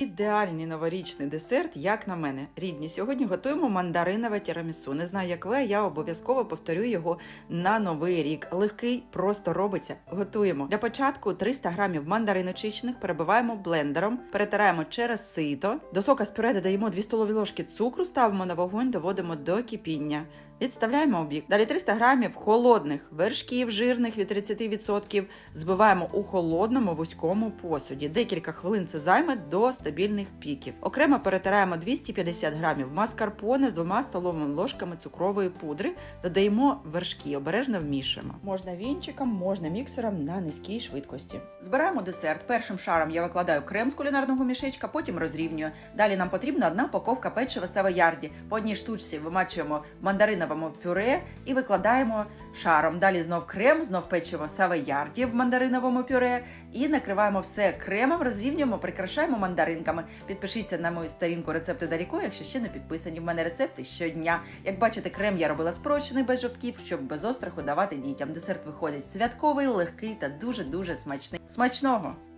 Ідеальний новорічний десерт, як на мене. Рідні, сьогодні готуємо мандаринове тірамісу. Не знаю, як ви, а я обов'язково повторю його на новий рік. Легкий, просто робиться. Готуємо. Для початку 300 грамів мандарин очищених перебиваємо блендером, перетираємо через сито. До сока з пюре додаємо 2 столові ложки цукру, ставимо на вогонь, доводимо до кипіння. Відставляємо бік. Далі 300 грамів холодних вершків жирних від 30% збиваємо у холодному вузькому посуді. Декілька хвилин це займе до стабільних піків. Окремо перетираємо 250 грамів маскарпоне з двома столовими ложками цукрової пудри. Додаємо вершки, обережно вмішуємо. Можна вінчиком, можна міксером на низькій швидкості. Збираємо десерт. Першим шаром я викладаю крем з кулінарного мішечка, потім розрівнюю. Далі нам потрібна одна упаковка печива савоярді. По одній штучці вимачуємо в мандариновому пюре і викладаємо шаром. Далі знов крем, знов печиво савоярді в мандариновому пюре і накриваємо все кремом, розрівнюємо, прикрашаємо мандаринками. Підпишіться на мою сторінку рецепти Даріко, якщо ще не підписані. В мене рецепти щодня. Як бачите, крем я робила спрощений без жовтків, щоб без остраху давати дітям. Десерт виходить святковий, легкий та дуже дуже смачний. Смачного!